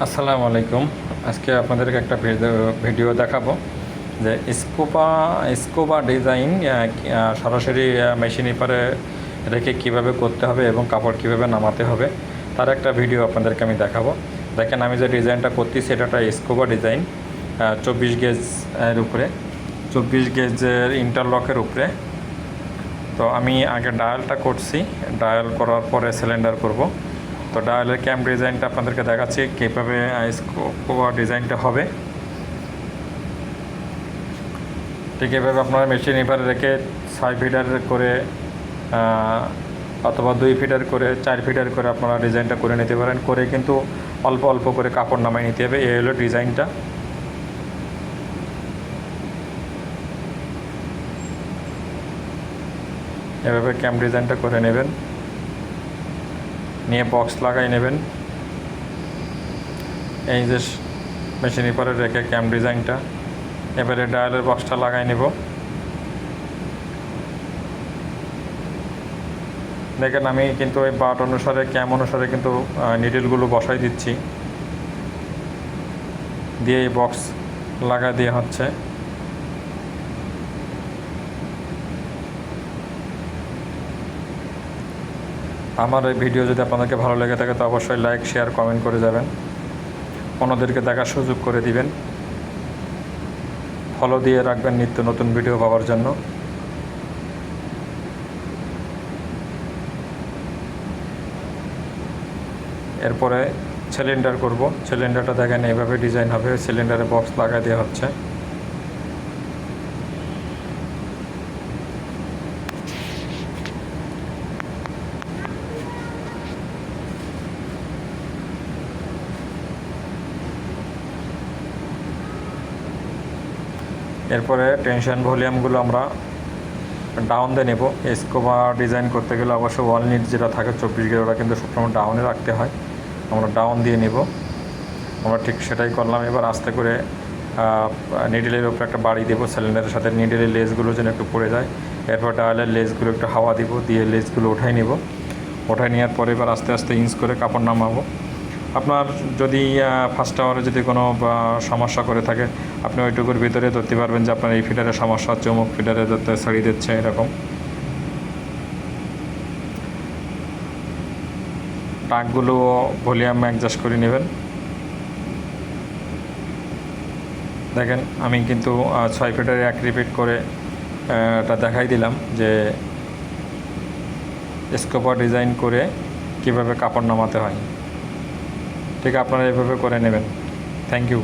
আসসালামু আলাইকুম। আজকে আপনাদেরকে একটা ভিডিও- দেখাবো যে স্কোপা স্কোবা ডিজাইন সরাসরি মেশিন পারে রেখে কীভাবে করতে হবে এবং কাপড় কীভাবে নামাতে হবে, তার একটা ভিডিও আপনাদেরকে আমি দেখাবো। দেখেন, আমি যে ডিজাইনটা করতেছি এটা একটা স্কোবা ডিজাইন চব্বিশ গেজ, এর উপরে, চব্বিশ গেজের ইন্টারলকের উপরে। তো আমি আগে ডায়ালটা করছি, ডায়াল করার পরে সিলিন্ডার করব। তো ডায়ালের ক্যাম্প ডিজাইনটা আপনাদেরকে দেখাচ্ছি, কীভাবে স্কোপা ডিজাইনটা হবে। ঠিক এভাবে আপনারা মেশিন এভাবে রেখে ছয় ফিটার করে অথবা দুই ফিটার করে, চার ফিটার করে আপনারা ডিজাইনটা করে নিতে পারেন। করে কিন্তু অল্প অল্প করে কাপড় নামাই নিতে হবে। এই হলো ডিজাইনটা এভাবে ক্যাম্প ডিজাইনটা করে নেবেন। নিয়ে বক্স লাগাই নেবেন। এই যে মেশিনের পরে রেখে ক্যাম্প ডিজাইনটা এবারে ডায়ালের বক্সটা লাগাই নেব। দেখেন আমি কিন্তু ওই বাট অনুসারে ক্যাম অনুসারে কিন্তু নিডেলগুলো বসাই দিচ্ছি। দিয়ে এই বক্স লাগা দিয়ে হচ্ছে। আমার এই ভিডিও যদি আপনাদেরকে ভালো লেগে থাকে, তো অবশ্যই লাইক শেয়ার কমেন্ট করে যাবেন। অন্যদেরকে দেখার সুযোগ করে দিবেন। ফলো দিয়ে রাখবেন নিত্য নতুন ভিডিও পাওয়ার জন্য। এরপরে সিলিন্ডার করব। সিলিন্ডারটা দেখেন, এইভাবে ডিজাইন হবে। সিলিন্ডারে বক্স লাগাই দেওয়া হচ্ছে। এরপরে টেনশন ভলিউমগুলো আমরা ডাউন দিয়ে নেব। স্কোবা ডিজাইন করতে গেলে অবশ্য ওয়াল নিট যেটা থাকে চব্বিশ গের ওটা কিন্তু সবসময় ডাউনে রাখতে হয়। আমরা ডাউন দিয়ে নেব। আমরা ঠিক সেটাই করলাম। এবার আস্তে করে নিডেলের উপরে একটা বাড়ি দেবো সিলিন্ডারের সাথে নিডেলের লেসগুলো যেন একটু পড়ে যায়। এরপর ডায়ালের লেসগুলো একটু হাওয়া দিব, দিয়ে লেসগুলো উঠাই নেব। উঠাই নেওয়ার পরে এবার আস্তে আস্তে ইঞ্চ করে কাপড় নামাবো। আপনার যদি ফার্স্ট আওয়ারে যদি কোনো সমস্যা করে থাকে, আপনি ওইটুকুর ভিতরে ধরতে পারবেন যে আপনার এই ফিডারে সমস্যা হচ্ছে, অমুক ফিডারে ধরতে ছাড়িয়ে দিচ্ছে, এরকম। টাকগুলো ভলিউম অ্যাডজাস্ট করে নেবেন। দেখেন, আমি কিন্তু ছয় ফিটারে এক রিপিট করে এটা দেখাই দিলাম যে স্কোপার ডিজাইন করে কীভাবে কাপড় নামাতে হয়। ঠিক আপনারা এভাবে করে নেবেন। Thank you